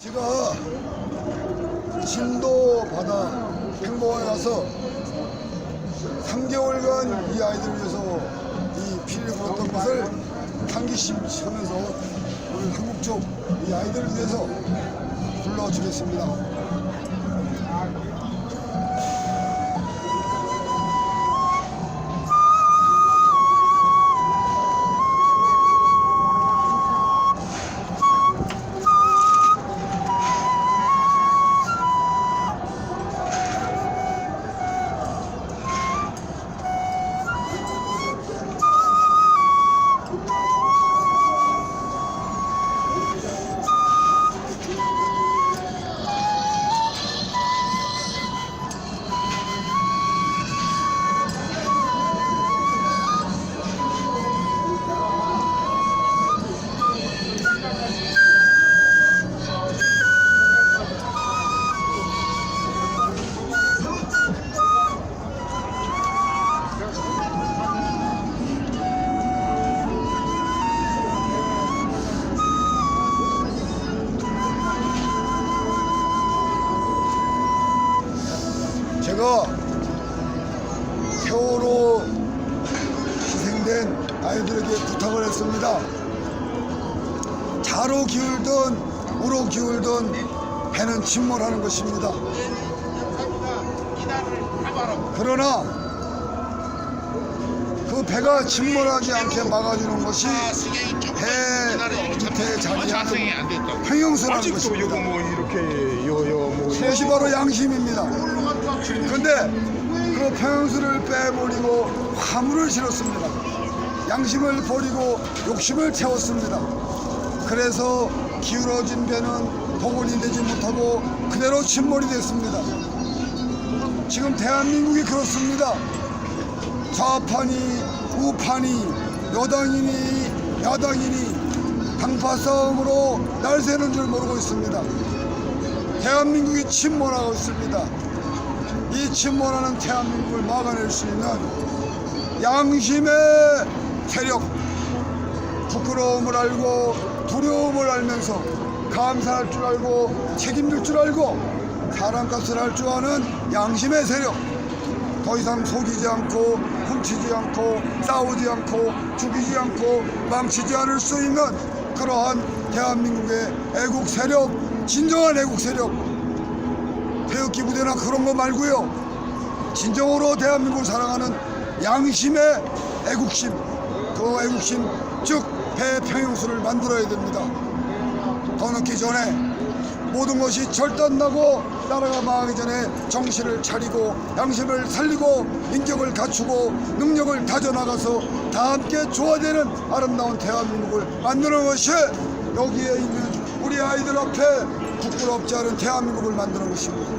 제가 진도 바다 행보에 가서 3개월간 이 아이들을 위해서 이 피를 불었던 것을 향기심하면서 오늘 한국 쪽 이 아이들을 위해서 불러주겠습니다. 제가 세월호 희생된 아이들에게 부탁을 했습니다. 자로 기울든 우로 기울든 배는 침몰하는 것입니다. 그러나 그 배가 침몰하지 않게 막아주는 것이 배 밑에 자리하는 평형수라는 것입니다. 요거 뭐 이렇게 요요뭐 그것이 바로 양심입니다. 근데 그 평수를 빼버리고 화물을 실었습니다. 양심을 버리고 욕심을 채웠습니다. 그래서 기울어진 배는 복원이 되지 못하고 그대로 침몰이 됐습니다. 지금 대한민국이 그렇습니다. 좌판이 우판이 여당이니 야당이니 당파 싸움으로 날 새는 줄 모르고 있습니다. 대한민국이 침몰하고 있습니다. 이 침몰하는 대한민국을 막아낼 수 있는 양심의 세력, 부끄러움을 알고 두려움을 알면서 감사할 줄 알고 책임질 줄 알고 사람값을 할 줄 아는 양심의 세력. 더 이상 속이지 않고 훔치지 않고 싸우지 않고 죽이지 않고 망치지 않을 수 있는 그러한 대한민국의 애국 세력, 진정한 애국 세력, 태극기 부대나 그런 거 말고요. 진정으로 대한민국을 사랑하는 양심의 애국심, 그 애국심 즉 배평영수를 만들어야 됩니다. 더 늦기 전에 모든 것이 절단나고 나라가 망하기 전에 정신을 차리고 양심을 살리고 인격을 갖추고 능력을 다져나가서 다 함께 조화되는 아름다운 대한민국을 만드는 것이 여기에 있는 우리 아이들 앞에 부끄럽지 않은 대한민국을 만드는 것입니다.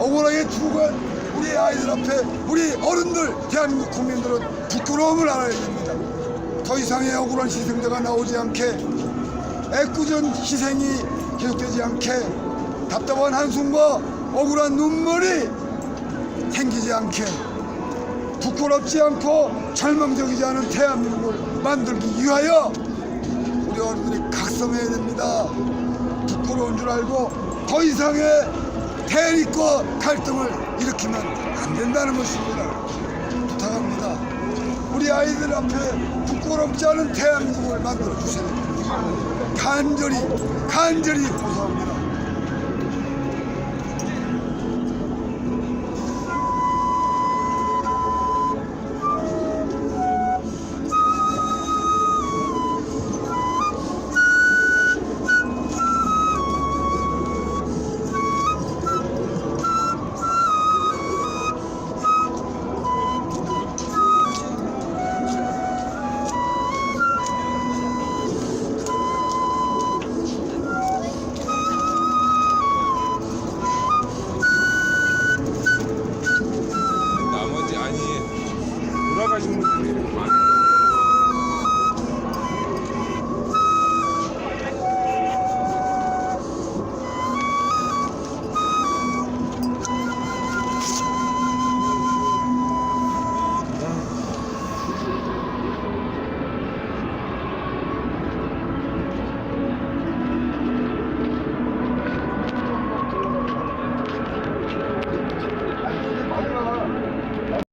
억울하게 죽은 우리 아이들 앞에 우리 어른들 대한민국 국민들은 부끄러움을 알아야 됩니다. 더 이상의 억울한 희생자가 나오지 않게 애꿎은 희생이 계속되지 않게 답답한 한숨과 억울한 눈물이 생기지 않게 부끄럽지 않고 절망적이지 않은 대한민국을 만들기 위하여 우리 어른들이 각성해야 됩니다. 부끄러운 줄 알고 더 이상의 대립과 갈등을 일으키면 안 된다는 것입니다. 부탁합니다. 우리 아이들 앞에 부끄럽지 않은 대한민국을 만들어 주세요. 간절히 간절히 고소합니다.